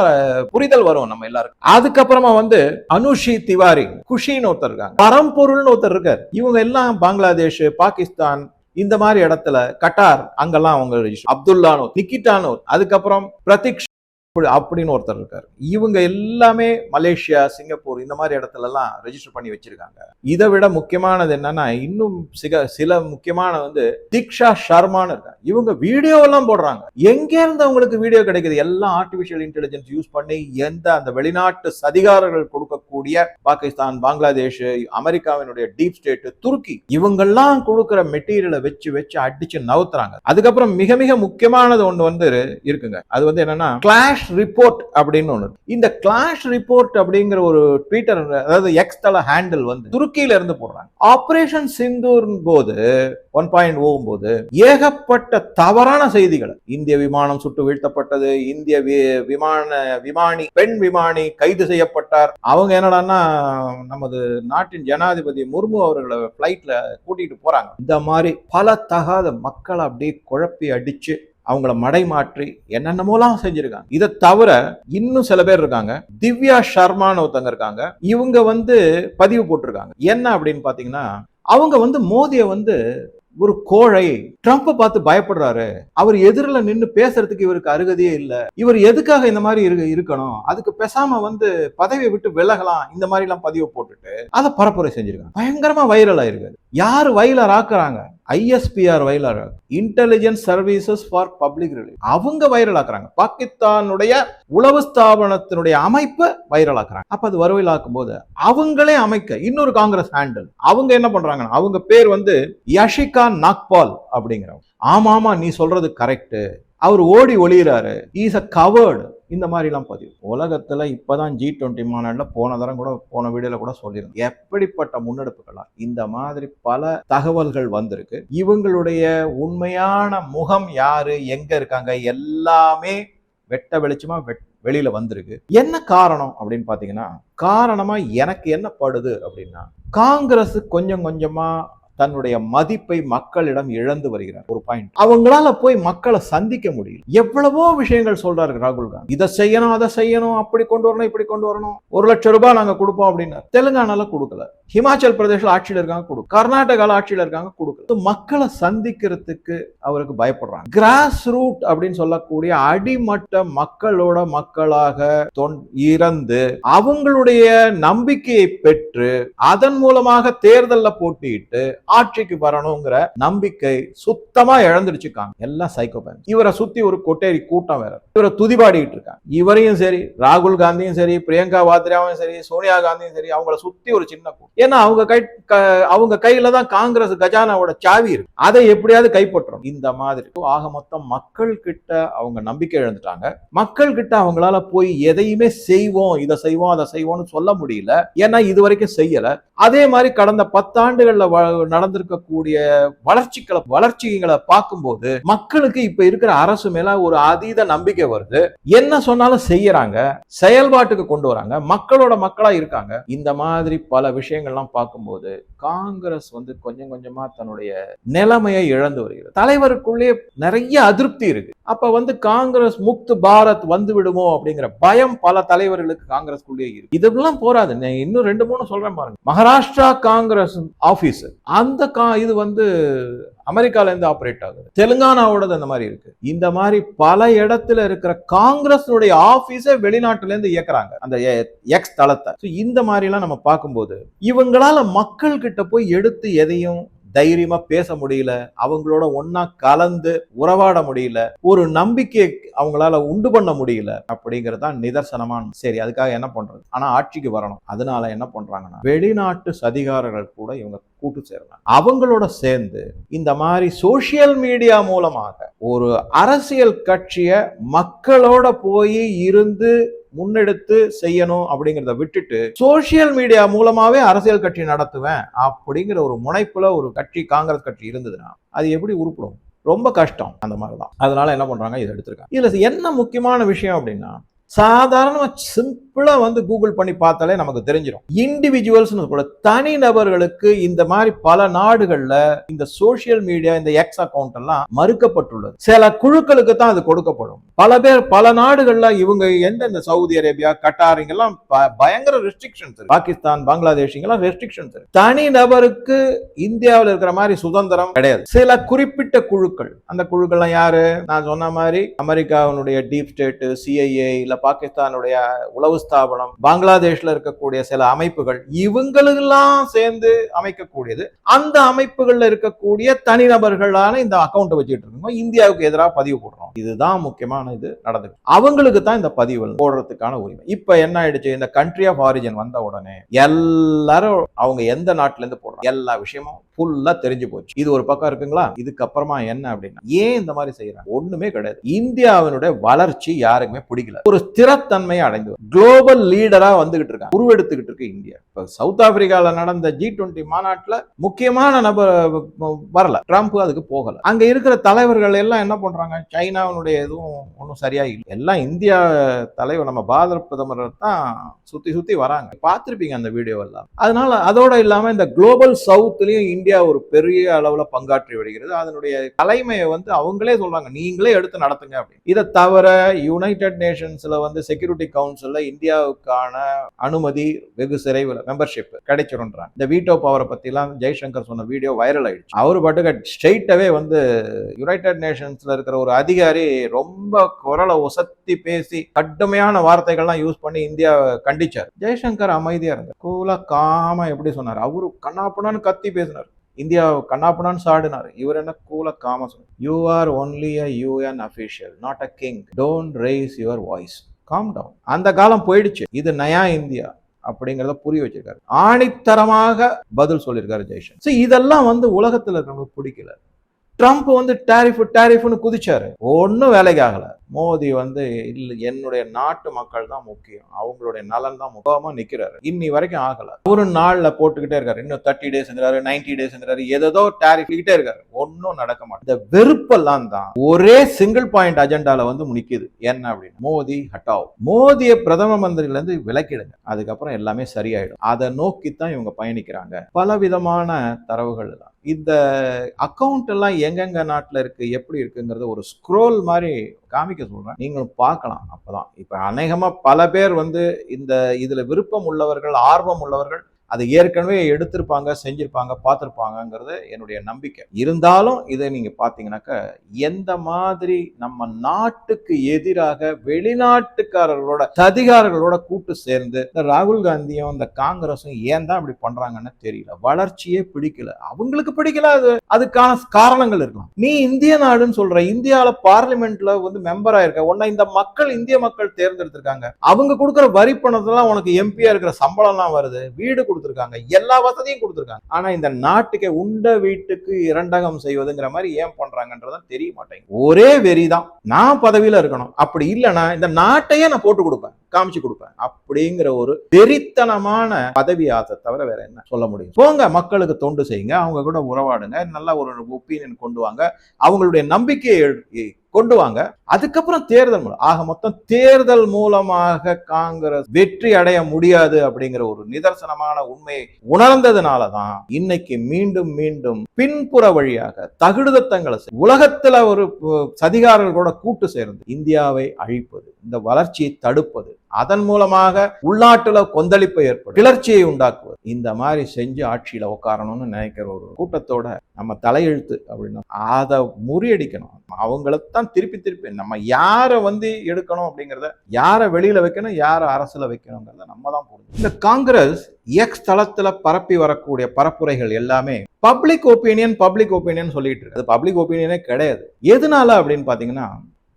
புரிதல் வரும் நம்ம எல்லாருக்கும். அதுக்கப்புறமா வந்து அனுஷி திவாரி குஷின்னு ஒருத்தர் இருக்காங்க. பரம்பொருள்னு ஒருத்தர் இருக்கார். இவங்க எல்லாம் பங்களாதேஷ் பாகிஸ்தான் இந்த மாதிரி இடத்துல கட்டார் அங்கெல்லாம் அவங்க அப்துல்லானோ நிக்கிட்டானோ அதுக்கப்புறம் பிரதீக் இப்படி அப்படின்னு ஒருத்தர் இருக்காரு. இவங்க எல்லாமே மலேசியா சிங்கப்பூர் இந்த மாதிரி இடத்துலலாம் ரெஜிஸ்டர் பண்ணி வச்சிருக்காங்க. இதை விட முக்கியமானது என்னன்னா இன்னும் சில சில முக்கியமான வந்து தீக்ஷா ஷர்மான்னு இருக்காங்க. இவங்க வீடியோவெல்லாம் போடுறாங்க. எங்க இருந்து அவங்களுக்கு வீடியோ கிடைக்குது? எல்லாம் ஆர்டிபிஷியல் இன்டெலிஜென்ஸ் யூஸ் பண்ணி எந்த அந்த வெளிநாட்டு சதிகாரர்கள் கொடுக்கக்கூடிய பாகிஸ்தான் பங்களாதேஷ் அமெரிக்காவினுடைய டீப் ஸ்டேட் துருக்கி இவங்கெல்லாம் கொடுக்குற மெட்டீரியலை வச்சு வச்சு அடிச்சு நவுத்துறாங்க. அதுக்கப்புறம் மிக மிக முக்கியமானது ஒன்று வந்து இருக்குங்க. அது வந்து என்னன்னா கிளாஷ் ரிப்போர்ட் அப்படின்னு ஒன்று இந்த கிளாஷ் ரிப்போர்ட் அப்படிங்கிற ஒரு ட்விட்டர் அதாவது எக்ஸ் தள ஹேண்டில் வந்து துருக்கியில இருந்து போடுறாங்க. ஆபரேஷன் சிந்தூர் போது ஒன் பாயிண்ட் oh போது ஏகப்பட்ட தவறான செய்திகள் இந்திய விமானம் சுட்டு வீழ்த்தப்பட்டது இந்திய வி- விமான விமானி பெண் விமானி கைது செய்யப்பட்டார். அவங்க என்னடான்னா நமது நாட்டின் ஜனாதிபதி முர்மு அவர்களை பிளைட்ல கூட்டிட்டு போறாங்க. இந்த மாதிரி பல தகாத மக்களை அப்படியே குழப்பி அடிச்சு அவங்கள மடை மாற்றி என்னென்னமோலாம் செஞ்சிருக்காங்க. இதை தவிர இன்னும் சில பேர் இருக்காங்க. திவ்யா ஷர்மான்னு ஒருத்தங்க இருக்காங்க. இவங்க வந்து பதிவு போட்டிருக்காங்க. என்ன அப்படின்னு பாத்தீங்கன்னா அவங்க வந்து மோதியை வந்து ஒரு கோழை ட்ரம்ப்பை பார்த்து பயப்படுறாரு. அவர் எதிரில் நின்று பேசுறதுக்கு இவருக்கு அருகதையே இல்லை. இவர் எதுக்காக இந்த மாதிரி இரு- இருக்கணும்? அதுக்கு பேசாம வந்து பதவியை விட்டு விலகலாம். இந்த மாதிரி எல்லாம் பதிவு போட்டுட்டு அதை பரப்புரை செஞ்சிருக்காங்க. பயங்கரமா வைரல் ஆயிருக்காரு. யார் viral ஆக்குறாங்க? ISPR viral intelligence services for public relation அவங்க வைரல் ஆக்குறாங்க பாகிஸ்தானுடைய உளவு ஸ்தாபனத்தினுடைய அமைப்பை வைரல் ஆக்குறாங்க அப்ப அது வருவையில் ஆக்கும்போது அவங்களே அமைக்க இன்னொரு காங்கிரஸ் ஹேண்டில் அவங்க என்ன பண்றாங்க அவங்க பேர் வந்து யஷிகா நாக்பால் அப்படிங்கிறவங்க. ஆமா ஆமா நீ சொல்றது கரெக்ட் அவர் ஓடி ஒளிகிறாரு இஸ் அ கவர்டு இந்த மாதிரிலாம் பதிவு. உலகத்தில் இப்போ தான் ஜி டுவெண்ட்டி மாநாட்டில் போன தரம் கூட போன வீடியோவில் கூட சொல்லியிருந்தோம் எப்படிப்பட்ட முன்னெடுப்புகளாக இந்த மாதிரி பல தகவல்கள் வந்திருக்கு. இவங்களுடைய உண்மையான முகம் யாரு? எங்கே இருக்காங்க? எல்லாமே வெட்ட வெளிச்சமாக வெட் வெளியில் வந்திருக்கு. என்ன காரணம் அப்படின்னு பார்த்தீங்கன்னா காரணமாக எனக்கு என்ன படுது அப்படின்னா காங்கிரஸ் கொஞ்சம் கொஞ்சமாக தன்னுடைய மதிப்பை மக்களிடம் இழந்து வருகிறார். ஒரு பாயிண்ட் அவங்களால போய் மக்களை சந்திக்க முடியல. எவ்வளவோ விஷயங்கள் சொல்றாரு ராகுல் காந்தி. இதை செய்யணும் அதை செய்யணும் அப்படி கொண்டு வரணும் இப்படி கொண்டு வரணும். ஒரு லட்சம் ரூபாய் நாங்க கொடுப்போம் அப்படின்னா தெலுங்கானால கொடுக்கல. ஹிமாச்சல் பிரதேஷ்ல ஆட்சியில் இருக்காங்க கொடுக்கும் கர்நாடகால ஆட்சியில் இருக்காங்க கொடுக்கல. மக்களை சந்திக்கிறதுக்கு அவருக்கு பயப்படுறாங்க. கிராஸ் ரூட் அப்படின்னு சொல்லக்கூடிய அடிமட்ட மக்களோட மக்களாக தொன்- இறந்து அவங்களுடைய நம்பிக்கையை பெற்று அதன் மூலமாக தேர்தலில் போட்டியிட்டு ஆட்சிக்கு வரணுங்கிற நம்பிக்கை சுத்தமா இழந்துடுச்சுக்காங்க எல்லாம் சைக்கோபேன் இவரை சுத்தி ஒரு கொட்டேரி கூட்டம் வேற. இவரை துதிபாடிட்டு இருக்காங்க. இவரையும் சரி ராகுல் காந்தியும் சரி பிரியங்கா வாத்ராவும் சரி சோனியா காந்தியும் சரி அவங்கள சுத்தி ஒரு சின்ன கூட்டம். ஏன்னா அவங்க கை அவங்க கையில தான் காங்கிரஸ் கஜானாவோட சாவி இருக்கு. அதை எப்படியாவது கைப்பற்றணும். இந்த மாதிரி. ஆக மொத்தம் மக்கள் கிட்ட அவங்க நம்பிக்கை இழந்துட்டாங்க. மக்கள் கிட்ட அவங்களால போய் எதையுமே செய்வோம் இதை செய்வோம் அதை செய்வோம்னு சொல்ல முடியல. ஏன்னா இது வரைக்கும் செய்யல. அதே மாதிரி கடந்த பத்தாண்டுகள்ல வ- நடந்திருக்கக்கூடிய வளர்ச்சிகளை வளர்ச்சிகளை பார்க்கும்போது மக்களுக்கு இப்ப இருக்கிற அரசு மேல ஒரு அதீத நம்பிக்கை வருது. என்ன சொன்னாலும் செய்யறாங்க செயல்பாட்டுக்கு கொண்டு வராங்க மக்களோட மக்களா இருக்காங்க. இந்த மாதிரி பல விஷயங்கள்லாம் பார்க்கும்போது காங்கிரஸ் வந்து கொஞ்சம் கொஞ்சமா தன்னுடைய நிலைமையை இழந்து வருகிறது. தலைவருக்குள்ளே நிறைய அதிருப்தி இருக்கு. அப்ப வந்து காங்கிரஸ் முக்து பாரத் வந்து விடுமோ அப்படிங்கிற பயம் பல தலைவர்களுக்கு காங்கிரஸ்குள்ளே இருக்கு. இதெல்லாம் போராது இன்னும் ரெண்டு மூணு சொல்றேன் பாருங்க. மகாராஷ்டிரா காங்கிரஸ் ஆபீஸ். அந்த கா இது வந்து அமெரிக்கால இருந்து ஆகுது. தெலுங்கானாவோடது அந்த மாதிரி இருக்கு. இந்த மாதிரி பல இடத்துல இருக்கிற காங்கிரஸுடைய ஆபீஸே வெளிநாட்டுல இருந்து இயக்குறாங்க. அந்த எக்ஸ் தளத்தை. இந்த மாதிரி எல்லாம் நம்ம பார்க்கும்போது இவங்களால மக்கள் கிட்ட போய் எடுத்து எதையும் தைரியமா பேச முடியல. அவங்களோட ஒன்றா கலந்து உறவாட முடியல. ஒரு நம்பிக்கையை அவங்களால உண்டு பண்ண முடியல. அப்படிங்கிறது தான் நிதர்சனமான சரி அதுக்காக என்ன பண்றது? ஆனா ஆட்சிக்கு வரணும். அதனால என்ன பண்றாங்கன்னா வெளிநாட்டு சதிகாரர்கள் கூட இவங்க கூட்டு சேரலாம். அவங்களோட சேர்ந்து இந்த மாதிரி சோசியல் மீடியா மூலமாக ஒரு அரசியல் கட்சியை மக்களோட போய் இருந்து முன்னெடுத்து செய்யணும் அப்படிங்கிறத விட்டுட்டு சோசியல் மீடியா மூலமாவே அரசியல் கட்சி நடத்துவேன் அப்படிங்கிற ஒரு முனைப்புல ஒரு கட்சி காங்கிரஸ் கட்சி இருந்ததுன்னா அது எப்படி உருப்படும்? ரொம்ப கஷ்டம். அந்த மாதிரி தான் அதனால என்ன பண்றாங்க? இதை எடுத்திருக்காங்க. இதுல என்ன முக்கியமான விஷயம் அப்படின்னா சாதாரணமாக சிம்பிளா வந்து கூகுள் பண்ணி பார்த்தாலே நமக்கு தெரிஞ்சிடும் இண்டிவிஜுவல்ஸ்னு கூட தனி நபர்களுக்கு இந்த மாதிரி பல நாடுகள்ல இந்த சோசியல் மீடியா இந்த எக்ஸ் அக்கவுண்ட் எல்லாம் மறுக்கப்பட்டுள்ளது. சில குழுக்களுக்கு தான் அது கொடுக்கப்படும். பல பேர் பல நாடுகள்ல இவங்க எந்தெந்த சவுதி அரேபியா கட்டார் இங்கெல்லாம் ப- பயங்கர ரெஸ்ட்ரிக்ஷன்ஸ் பாகிஸ்தான் பங்களாதேஷ் இங்கெல்லாம் ரெஸ்ட்ரிக்ஷன்ஸ் இருக்கு. தனி நபருக்கு இந்தியாவில் இருக்கிற மாதிரி சுதந்திரம் கிடையாது. சில குறிப்பிட்ட குழுக்கள் அந்த குழுக்கள்லாம் யாரு? நான் சொன்ன மாதிரி அமெரிக்காவினுடைய டீப் ஸ்டேட் சிஐஏ இல்ல பாகிஸ்தானுடைய உளவு ஸ்தாபனம் பங்களாதேஷ்ல இருக்கக்கூடிய சில அமைப்புகள் இவங்களுக்கெல்லாம் சேர்ந்து அமைக்கக்கூடியது. அந்த அமைப்புகள்ல இருக்கக்கூடிய தனிநபர்களான இந்த அக்கௌண்ட் வச்சுட்டு இருக்கோம். இந்தியாவுக்கு எதிராக பதிவு போடுறோம். இதுதான் முக்கியமான இது நடந்தது அவங்களுக்கு தான் இந்த பதிவு போடுறதுக்கான உரிமை. இப்ப என்ன ஆயிடுச்சு? இந்த கண்ட்ரி ஆஃப் ஆரிஜின் வந்த உடனே எல்லாரும் அவங்க எந்த நாட்டில இருந்து போடுறாங்க? எல்லா விஷயமும் ஃபுல்லா தெரிஞ்சு போச்சு. இது ஒரு பக்கம் இருக்குங்களா? இதுக்கப்புறமா என்ன அப்படின்னா ஏன் இந்த மாதிரி செய்யறாங்க ஒண்ணுமே கிடையாது. இந்தியாவினுடைய வளர்ச்சி யாருக்குமே பிடிக்கல. ஒரு ஸ்திரத்தன்மையை அடைந்து குளோபல் லீடரா வந்துகிட்டு இருக்காங்க. உருவெடுத்துக்கிட்டு இருக்கு இந்தியா. இப்ப சவுத் ஆப்பிரிக்கால நடந்த ஜி டுவெண்ட்டி மாநாட்டில் முக்கியமான நபர் வரல. ட்ரம்ப் அதுக்கு போகல. அங்க இருக்கிற தலைவர்கள் எல்லாம் என்ன பண்றாங்க? சைனாவினுடைய எதுவும் ஒன்றும் சரியா இல்லை. எல்லாம் இந்தியா தலைவர் நம்ம பாரத பிரதமர் தான் சுத்தி சுத்தி வராங்க. பார்த்துருப்பீங்க அந்த வீடியோ எல்லாம் அதனால அதோட இல்லாம இந்த குளோபல் சவுத்லயும் இந்தியா இந்தியா ஒரு பெரிய அளவுல பங்காற்றி வருகிறது. அதனுடைய தலைமையை வந்து அவங்களே சொல்றாங்க. நீங்களே எடுத்து நடத்துங்க அப்படின்னு. இதை தவிர யுனைடெட் நேஷன்ஸ்ல வந்து செக்யூரிட்டி கவுன்சில்ல இந்தியாவுக்கான அனுமதி வெகு சிறைவில் மெம்பர்ஷிப் கிடைச்சிருன்றாங்க. இந்த வீட்டோ பவரை பத்திலாம் ஜெய்சங்கர் சொன்ன வீடியோ வைரல் ஆயிடுச்சு. அவர் பாட்டுக்கு ஸ்ட்ரெயிட்டாவே வந்து யுனைடெட் நேஷன்ஸ்ல இருக்கிற ஒரு அதிகாரி ரொம்ப குரலை உசத்தி பேசி கடுமையான வார்த்தைகள்லாம் யூஸ் பண்ணி இந்தியா கண்டிச்சார். ஜெய்சங்கர் அமைதியா இருந்தார். கூலா காமா எப்படி சொன்னார்? அவரு கண்ணாப்புனான்னு கத்தி பேசினார். இந்தியா கண்ணாப்புனான்னு சாடினார். இவர் என்ன கூல காம சொன்னார் you are only a UN official not a king don't raise your voice calm down அந்த காலம் போயிடுச்சு. இது நயா இந்தியா அப்படிங்கிறத புரிய வச்சிருக்காரு. ஆணித்தரமாக பதில் சொல்லியிருக்காரு ஜெய்சங்கர். So இதெல்லாம் வந்து உலகத்துல இருக்கிறவங்களுக்கு பிடிக்கல. ட்ரம்ப் வந்து டேரிஃப் டேரிஃப்னு குதிச்சாரு. ஒன்றும் வேலைக்கு ஆகலை. மோடி வந்து இல்லை என்னுடைய நாட்டு மக்கள் தான் முக்கியம். அவங்களுடைய நலன் தான் முக்கியமா நிற்கிறாரு இன்னி வரைக்கும் ஆகலை. ஒரு நாளில் போட்டுக்கிட்டே இருக்காரு. இன்னும் தேர்ட்டி டேஸ்ங்கிறாரு நைன்டி டேஸ்ங்கிறாரு ஏதோ டேரிஃப் கிட்டே இருக்காரு. ஒன்றும் நடக்க மாட்டேன் இந்த வெறுப்பெல்லாம் தான் ஒரே சிங்கிள் பாயிண்ட் அஜெண்டாவில் வந்து நிக்குது. என்ன அப்படின்னு. மோதி ஹட்டாவ் மோதியை பிரதம மந்திரிலேருந்து விலக்கிடுங்க. அதுக்கப்புறம் எல்லாமே சரியாயிடும். அதை நோக்கி தான் இவங்க பயணிக்கிறாங்க. பல விதமான தரவுகள் தான். இந்த அக்கௌண்ட் எல்லாம் எங்கெங்க நாட்டில் இருக்கு எப்படி இருக்குங்கிறத ஒரு ஸ்க்ரோல் மாதிரி காமிக்க சொல்றேன். நீங்களும் பார்க்கலாம் அப்பதான். இப்போ அநேகமாக பல பேர் வந்து இந்த இதில் விருப்பம் உள்ளவர்கள் ஆர்வம் உள்ளவர்கள் அதை ஏற்கனவே எடுத்திருப்பாங்க செஞ்சிருப்பாங்க பார்த்துருப்பாங்கங்கிறது என்னுடைய நம்பிக்கை. இருந்தாலும் இதை நீங்கள் பார்த்தீங்கன்னாக்க எந்த மாதிரி நம்ம நாட்டுக்கு எதிராக வெளிநாட்டுக்காரர்களோட சதிகாரர்களோட கூட்டு சேர்ந்து இந்த ராகுல் காந்தியும் இந்த காங்கிரஸும் ஏன் தான் இப்படி பண்றாங்கன்னு தெரியல. வளர்ச்சியே பிடிக்கல. அவங்களுக்கு பிடிக்கல அது. அதுக்கான காரணங்கள் இருக்கலாம். நீ இந்திய நாடுன்னு சொல்ற இந்தியாவில் பார்லிமெண்ட்ல வந்து மெம்பராக இருக்க உன்னை இந்த மக்கள் இந்திய மக்கள் தேர்ந்தெடுத்திருக்காங்க. அவங்க கொடுக்குற வரி பணத்தெல்லாம் உனக்கு எம்பியா இருக்கிற சம்பளம்லாம் வருது. வீடு கொடுத்துருக்காங்க. எல்லா வசதியும் கொடுத்துருக்காங்க. ஆனா இந்த நாட்டுக்கு உண்ட வீட்டுக்கு இரண்டகம் செய்வதுங்கிற மாதிரி ஏன் பண்றாங்கன்றதான் தெரிய மாட்டேங்குது. ஒரே வெறிதான். நான் பதவியில இருக்கணும். அப்படி இல்லைன்னா இந்த நாட்டையே நான் போட்டு கொடுப்பேன். காமிச்சு கொடுப்பேன். அப்படிங்கிற ஒரு வெறித்தனமான பதவி ஆசை தவிர வேற என்ன சொல்ல முடியும்? போங்க மக்களுக்கு தொண்டு செய்யுங்க. அவங்க கூட உறவாடுங்க. நல்ல ஒரு ஒப்பீனியன் கொண்டு வாங்க. அவங்களுடைய நம்பிக்கையை கொண்டு வாங்க. அதுக்கப்புறம் தேர்தல் மூலம் ஆக மொத்தம் தேர்தல் மூலமாக காங்கிரஸ் வெற்றி அடைய முடியாது அப்படிங்கிற ஒரு நிதர்சனமான உண்மையை உணர்ந்ததுனால தான் இன்னைக்கு மீண்டும் மீண்டும் பின்புற வழியாக தகுடுதத்தங்களை உலகத்துல ஒரு சதிகாரர்கள் கூட கூட்டு சேர்ந்து இந்தியாவை அழிப்பது. இந்த வளர்ச்சியை தடுப்பது. அதன் மூலமாக உள்நாட்டுல கொந்தளிப்பை ஏற்படும் கிளர்ச்சியை உண்டாக்குவது. இந்த மாதிரி செஞ்சு ஆட்சியில உட்காரணும்னு நினைக்கிற ஒரு கூட்டத்தோட நம்ம தலையெழுத்து அப்படின்னா அதை முறியடிக்கணும். அவங்களைத்தான் திருப்பி திருப்பி நம்ம யாரை வந்து எடுக்கணும் அப்படிங்கிறத யாரை வெளியில வைக்கணும் யாரை அரசுல வைக்கணுங்கிறத நம்ம தான் புரிஞ்சு இந்த காங்கிரஸ் எக்ஸ் தளத்துல பரப்பி வரக்கூடிய பரப்புரைகள் எல்லாமே பப்ளிக் ஒப்பீனியன் பப்ளிக் ஒப்பீனியன் சொல்லிட்டு இருக்கு. அது பப்ளிக் ஒப்பீனியனே கிடையாது. எதனால அப்படின்னு பாத்தீங்கன்னா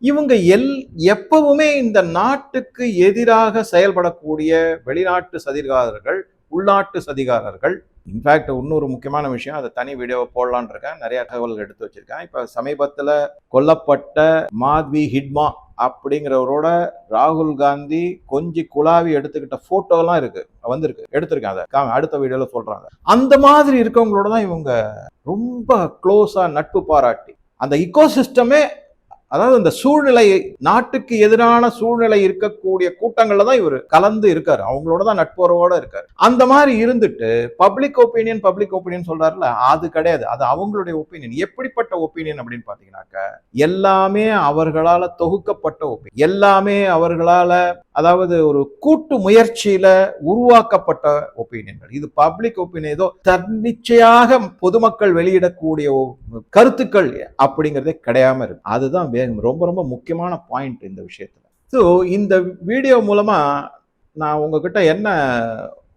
இவங்க எல் எப்பவுமே இந்த நாட்டுக்கு எதிராக செயல்படக்கூடிய வெளிநாட்டு சதிகாரர்கள் உள்நாட்டு சதிகாரர்கள். இன்ஃபேக்ட் இன்னொரு முக்கியமான விஷயம் அதை தனி வீடியோவை போடலான் இருக்கேன். நிறைய தகவல்கள் எடுத்து வச்சிருக்கேன். இப்போ சமீபத்தில் கொல்லப்பட்ட மாத்வி ஹிட்மா அப்படிங்கிறவரோட ராகுல் காந்தி கொஞ்சி குழாவி எடுத்துக்கிட்ட போட்டோலாம் இருக்கு. வந்திருக்கு. எடுத்திருக்கேன் அதை. அடுத்த வீடியோல சொல்றாங்க. அந்த மாதிரி இருக்கவங்களோட தான் இவங்க ரொம்ப க்ளோஸா நட்பு பாராட்டி. அந்த இக்கோசிஸ்டமே அதாவது இந்த சூழ்நிலை நாட்டுக்கு எதிரான சூழ்நிலை இருக்கக்கூடிய கூட்டங்கள்ல தான் இவர் கலந்து இருக்காரு. அவங்களோட தான் நட்புறவோட இருக்காரு. அந்த மாதிரி இருந்துட்டு பப்ளிக் ஒப்பீனியன் பப்ளிக் ஒப்பீனியன் சொல்றாருல அது கிடையாது. அது அவங்களுடைய ஒப்பீனியன் எப்படிப்பட்ட ஒப்பீனியன் அப்படின்னு பாத்தீங்கன்னாக்க எல்லாமே அவர்களால தொகுக்கப்பட்ட ஒப்பீனியன் எல்லாமே அவர்களால அதாவது ஒரு கூட்டு முயற்சியில உருவாக்கப்பட்ட ஒப்பீனியன்கள் இது பப்ளிக் ஒப்பீனியன் ஏதோ தன்னிச்சையாக பொதுமக்கள் வெளியிடக்கூடிய கருத்துக்கள் அப்படிங்கிறதே கிடையாம இருக்கு. அதுதான் வே- ரொம்ப ரொம்ப முக்கியமான பாயிண்ட் இந்த விஷயத்துல. ஸோ இந்த வீடியோ மூலமா நான் உங்ககிட்ட என்ன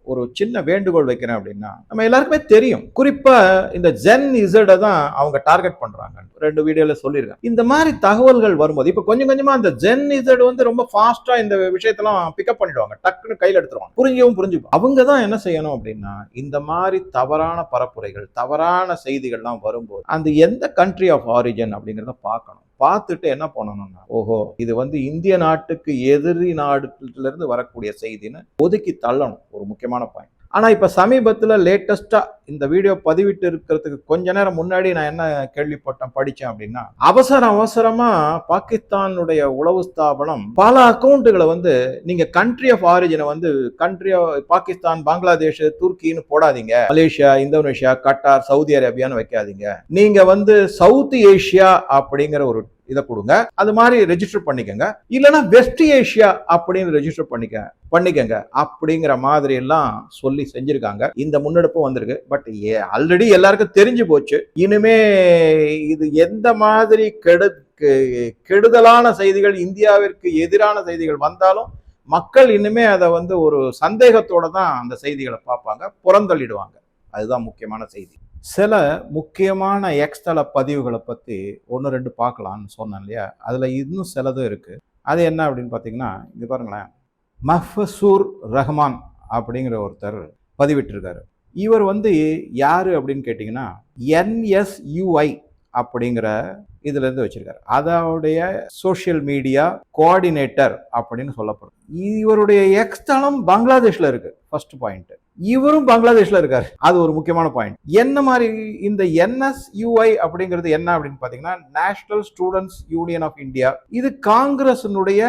ஒரு சின்ன வேண்டுகோள் வைக்கிறேன் அப்படின்னா நம்ம எல்லாருக்குமே தெரியும். குறிப்பா இந்த ஜென் இசடை தான் அவங்க டார்கெட் பண்றாங்க ரெண்டு வீடியோல சொல்லியிருக்கேன். இந்த மாதிரி தகவல்கள் வரும்போது இப்போ கொஞ்சம் கொஞ்சமா அந்த ஜென் இசட் வந்து ரொம்ப ஃபாஸ்டா இந்த விஷயத்தெல்லாம் பிக்கப் பண்ணிடுவாங்க. டக்குன்னு கையில் எடுத்துருவாங்க. புரிஞ்சவும் புரிஞ்சுப்பாங்க அவங்க தான் என்ன செய்யணும் அப்படின்னா இந்த மாதிரி தவறான பரப்புரைகள் தவறான செய்திகள்லாம் வரும்போது அந்த எந்த கண்ட்ரி ஆஃப் ஆரிஜின் அப்படிங்கிறத பார்க்கணும். பார்த்துட்டு என்ன பண்ணணும்னா ஓஹோ. இது வந்து இந்திய நாட்டுக்கு எதிரி நாடுல இருந்து வரக்கூடிய செய்தின்னு ஒதுக்கி தள்ளணும் ஒரு முக்கியமான பாயிண்ட் ஆனால் இப்போ சமீபத்தில் லேட்டஸ்ட்டாக இந்த வீடியோ பதிவிட்டு இருக்கிறதுக்கு கொஞ்ச நேரம் முன்னாடி நான் என்ன கேள்விப்பட்டேன் படித்தேன் அப்படின்னா அவசர அவசரமாக பாகிஸ்தானுடைய உளவு ஸ்தாபனம் பல அக்கௌண்ட்டுகளை வந்து நீங்கள் கண்ட்ரி ஆஃப் ஆரிஜினை வந்து கண்ட்ரி பாகிஸ்தான் பங்களாதேஷ் துருக்கின்னு போடாதீங்க. மலேசியா இந்தோனேஷியா கட்டார் சவுதி அரேபியான்னு வைக்காதீங்க. நீங்கள் வந்து சவுத் ஏஷியா அப்படிங்கிற ஒரு இதை கொடுங்க. அது மாதிரி ரெஜிஸ்டர் பண்ணிக்கோங்க. இல்லைன்னா வெஸ்ட் ஏஷியா அப்படின்னு ரெஜிஸ்டர் பண்ணிக்க பண்ணிக்கங்க. அப்படிங்கிற மாதிரி எல்லாம் சொல்லி செஞ்சிருக்காங்க. இந்த முன்னெடுப்பு வந்திருக்கு. பட் ஆல்ரெடி எல்லாருக்கும் தெரிஞ்சு போச்சு. இனிமே இது எந்த மாதிரி கெடு கெ- கெடுதலான செய்திகள் இந்தியாவிற்கு எதிரான செய்திகள் வந்தாலும் மக்கள் இனிமே அதை வந்து ஒரு சந்தேகத்தோட தான் அந்த செய்திகளை பார்ப்பாங்க. புறந்தள்ளிடுவாங்க. அதுதான் முக்கியமான செய்தி. சில முக்கியமான எக்ஸ்தல பதிவுகளை பற்றி ஒன்று ரெண்டு பார்க்கலான்னு சொன்னேன் இல்லையா? அதில் இன்னும் சிலதும் இருக்குது அது என்ன அப்படின்னு பார்த்தீங்கன்னா இங்கே பாருங்களேன். மஹசூர் ரஹ்மான் அப்படிங்கிற ஒருத்தர் பதிவிட்டிருக்காரு. இவர் வந்து யார் அப்படின்னு கேட்டிங்கன்னா என்எஸ்யூஐ அப்படிங்கிற இதுலேருந்து வச்சிருக்காரு. அதோடைய சோஷியல் மீடியா கோஆர்டினேட்டர் அப்படின்னு சொல்லப்படும். இவருடைய எக்ஸ்தலம் பங்களாதேஷில் பங்களாதேஷ்ல இருக்கு ஃபர்ஸ்ட் பாயிண்ட் இவரும் பங்களாதேஷ்ல இருக்காரு. அது ஒரு முக்கியமான பாயிண்ட் என்ன மாதிரி இந்த என்எஸ்யூஐ அப்படிங்கிறது என்ன அப்படின்னு பார்த்தீங்கன்னா national students union of India இது காங்கிரஸினுடைய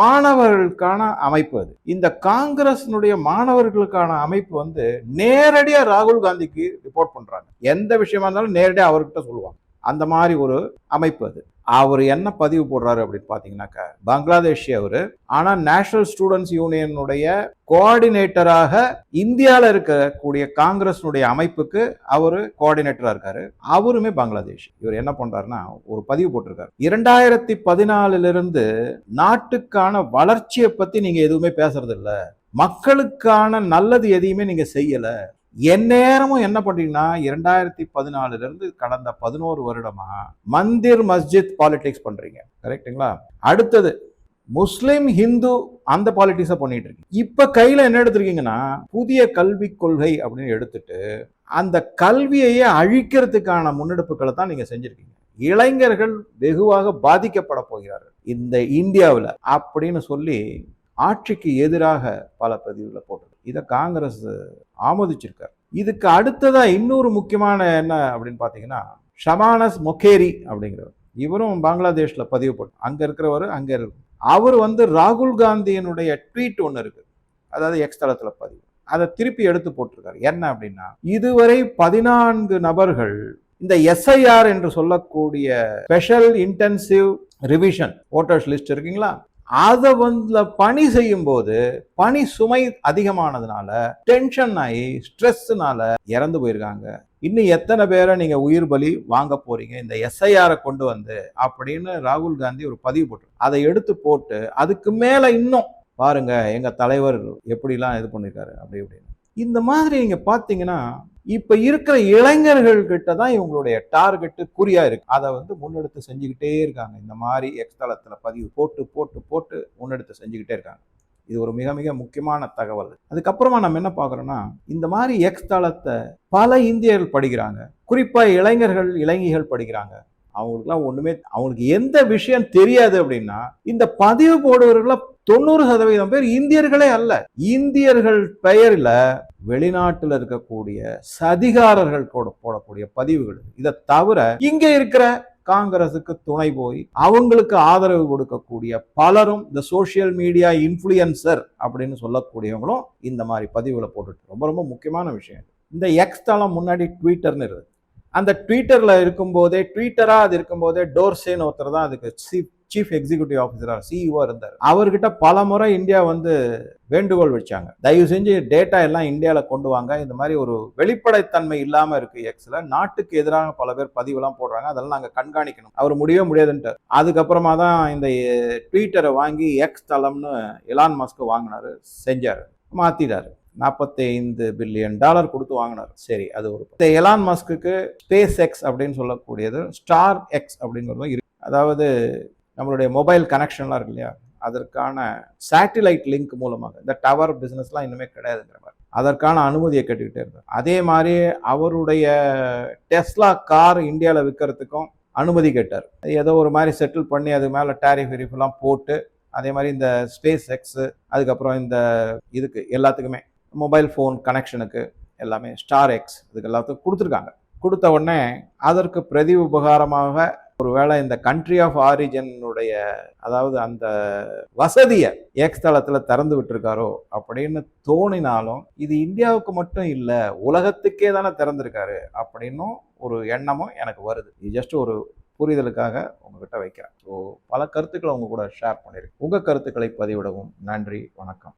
மாணவர்களுக்கான அமைப்பு அது. இந்த காங்கிரஸினுடைய மாணவர்களுக்கான அமைப்பு வந்து நேரடியாக ராகுல் காந்திக்கு ரிப்போர்ட் பண்ணுறாங்க எந்த விஷயமா இருந்தாலும் நேரடியாக அவர்கிட்ட சொல்லுவாங்க. அந்த மாதிரி ஒரு அமைப்பு அது. அவர் என்ன பதிவு போடுறாரு அப்படின்னு பார்த்தீங்கன்னாக்கா பங்களாதேஷி அவர் ஆனால் நேஷனல் ஸ்டூடெண்ட்ஸ் யூனியனுடைய கோஆர்டினேட்டராக இந்தியாவில் இருக்கக்கூடிய காங்கிரஸினுடைய அமைப்புக்கு அவர் கோஆர்டினேட்டராக இருக்காரு. அவருமே பங்களாதேஷ். இவர் என்ன பண்ணுறாருன்னா ஒரு பதிவு போட்டிருக்காரு. இரண்டாயிரத்தி பதினாலிலிருந்து நாட்டுக்கான வளர்ச்சியை பற்றி நீங்கள் எதுவுமே பேசுறது இல்லை மக்களுக்கான நல்லது எதையுமே நீங்கள் செய்யலை. எந்நேரமும் என்ன பண்ணுறீங்கன்னா இரண்டாயிரத்தி பதினாலுல இருந்து கடந்த பதினோரு வருடமா மந்திர் மஸ்ஜித் பாலிடிக்ஸ் பண்றீங்க. கரெக்ட்டுங்களா? அடுத்தது முஸ்லிம் ஹிந்து அந்த பாலிடிக்ஸை பண்ணிட்டு இருக்கீங்க. இப்ப கையில என்ன எடுத்திருக்கீங்கன்னா புதிய கல்விக் கொள்கை அப்படின்னு எடுத்துட்டு அந்த கல்வியையே அழிக்கிறதுக்கான முன்னெடுப்புகளை தான் நீங்க செஞ்சிருக்கீங்க. இளைஞர்கள் வெகுவாக பாதிக்கப்பட போகிறார்கள். இந்த இந்தியாவில் அப்படின்னு சொல்லி ஆட்சிக்கு எதிராக பல பதிவில் போட்டது. இதை காங்கிரஸ் ஆமோதிச்சிருக்கார். இதுக்கு அடுத்ததா இன்னொரு முக்கியமான என்ன அப்படின்னு பார்த்தீங்கன்னா ஷமானஸ் மொகேரி அப்படிங்கிறவர். இவரும் பங்களாதேஷ்ல பதிவு போட்டு அங்க இருக்கிறவர் அங்க இருக்கு அவர் வந்து ராகுல் காந்தியினுடைய ட்வீட் ஒன்று இருக்கு. அதாவது எக்ஸ் தளத்தில் பதிவு. அதை திருப்பி எடுத்து போட்டிருக்காரு. என்ன அப்படின்னா இதுவரை பதினான்கு நபர்கள் இந்த எஸ்ஐஆர் என்று சொல்லக்கூடிய special intensive revision voters list இருக்குங்களா? அதை வந்து பணி செய்யும்போது பணி சுமை அதிகமானதுனால டென்ஷன் ஆகி ஸ்ட்ரெஸ்னால இறந்து போயிருக்காங்க. இன்னும் எத்தனை பேரை நீங்க உயிர் பலி வாங்க போறீங்க? இந்த எஸ்ஐஆரை கொண்டு வந்து அப்படின்னு ராகுல் காந்தி ஒரு பதிவு போட்டு அதை எடுத்து போட்டு அதுக்கு மேல இன்னும் பாருங்க எங்க தலைவர் எப்படிலாம் இது பண்ணிருக்காரு அப்படி இப்படின்னு. இந்த மாதிரி நீங்க பாத்தீங்கன்னா இப்ப இருக்கிற இளைஞர்கள் கிட்ட தான் இவங்களுடைய டார்கெட்டு குறியா இருக்கு. அதை வந்து முன்னெடுத்து செஞ்சுக்கிட்டே இருக்காங்க. இந்த மாதிரி எக்ஸ்தலத்துல பதிவு போட்டு போட்டு போட்டு முன்னெடுத்து செஞ்சுக்கிட்டே இருக்காங்க. இது ஒரு மிக மிக முக்கியமான தகவல். அதுக்கப்புறமா நம்ம என்ன பார்க்குறோம்னா இந்த மாதிரி எக்ஸ் தளத்தை பல இந்தியர்கள் படிக்கிறாங்க. குறிப்பாக இளைஞர்கள் இளைஞிகள் படிக்கிறாங்க. அவங்களுக்குலாம் ஒன்றுமே அவங்களுக்கு எந்த விஷயம் தெரியாது அப்படின்னா இந்த பதிவு போடுவர்கள தொண்ணூறு சதவீதம் பேர் இந்தியர்களே அல்ல. இந்தியர்கள் பெயரில் வெளிநாட்டில் இருக்கக்கூடிய சதிகாரர்கள் கூட போடக்கூடிய பதிவுகள். இதை தவிர இங்கே இருக்கிற காங்கிரசுக்கு துணை போய் அவங்களுக்கு ஆதரவு கொடுக்கக்கூடிய பலரும் இந்த சோசியல் மீடியா இன்ஃப்ளூயன்சர் அப்படின்னு சொல்லக்கூடியவங்களும் இந்த மாதிரி பதிவுகளை போட்டுட்டு ரொம்ப ரொம்ப முக்கியமான விஷயம் இந்த எக்ஸ் தளம் முன்னாடி ட்விட்டர்னு இருக்குது அந்த ட்விட்டரில் இருக்கும்போதே ட்விட்டராக அது இருக்கும்போதே டோர்சேன்னு ஒருத்தர் தான் அதுக்கு சீஃப் சீஃப் எக்ஸிகூட்டிவ் ஆஃபீஸராக சிஇஓ இருந்தார். அவர்கிட்ட பல முறை இந்தியா வந்து வேண்டுகோள் வச்சாங்க தயவு செஞ்சு டேட்டா எல்லாம் இந்தியாவில் கொண்டு வாங்க. இந்த மாதிரி ஒரு வெளிப்படைத்தன்மை இல்லாமல் இருக்கு எக்ஸில் நாட்டுக்கு எதிராக பல பேர் பதிவுலாம் போடுறாங்க. அதெல்லாம் நாங்கள் கண்காணிக்கணும். அவர் முடியவே முடியாதுன்ட்டு அதுக்கப்புறமா தான் இந்த ட்விட்டரை வாங்கி எக்ஸ் தளம்னு எலான் மாஸ்க்கு வாங்கினார். செஞ்சார். மாற்றிட்டார் நாற்பத்தி ஐந்து பில்லியன் டாலர் கொடுத்து வாங்கினார். சரி அது ஒரு இந்த எலான் மஸ்க்கு ஸ்பேஸ் எக்ஸ் அப்படின்னு சொல்லக்கூடியது ஸ்டார் எக்ஸ் அப்படிங்கிறதும் இருக்கு. அதாவது நம்மளுடைய மொபைல் கனெக்ஷன்லாம் இருக்கு இல்லையா? அதற்கான சேட்டிலைட் லிங்க் மூலமாக. இந்த டவர் பிஸ்னஸ்லாம் இன்னுமே கிடையாதுங்கிற மாதிரி. அதற்கான அனுமதியை கேட்டுக்கிட்டே இருந்தார். அதே மாதிரி அவருடைய டெஸ்லா கார் இந்தியாவில் விற்கிறதுக்கும் அனுமதி கேட்டார். ஏதோ ஒரு மாதிரி செட்டில் பண்ணி அது மேலே டேரிஃப் எல்லாம் போட்டு அதே மாதிரி இந்த ஸ்பேஸ் எக்ஸு அதுக்கப்புறம் இந்த இதுக்கு எல்லாத்துக்குமே மொபைல் ஃபோன் கனெக்ஷனுக்கு எல்லாமே ஸ்டார் எக்ஸ் இதுக்கு எல்லாத்துக்கும் கொடுத்துருக்காங்க. கொடுத்த உடனே அதற்கு பிரதி உபகாரமாக ஒருவேளை இந்த கண்ட்ரி ஆஃப் ஆரிஜினுடைய அதாவது அந்த வசதியை எக்ஸ் தளத்தில் திறந்து விட்டுருக்காரோ அப்படின்னு தோணினாலும் இது இந்தியாவுக்கு மட்டும் இல்லை உலகத்துக்கே தானே திறந்திருக்காரு அப்படின்னும் ஒரு எண்ணமும் எனக்கு வருது. இது ஜஸ்ட் ஒரு புரிதலுக்காக உங்ககிட்ட வைக்கிறேன். ஸோ பல கருத்துக்களை உங்க கூட ஷேர் பண்ணியிருக்கேன். உங்கள் கருத்துக்களை பதிவிடவும் நன்றி வணக்கம்.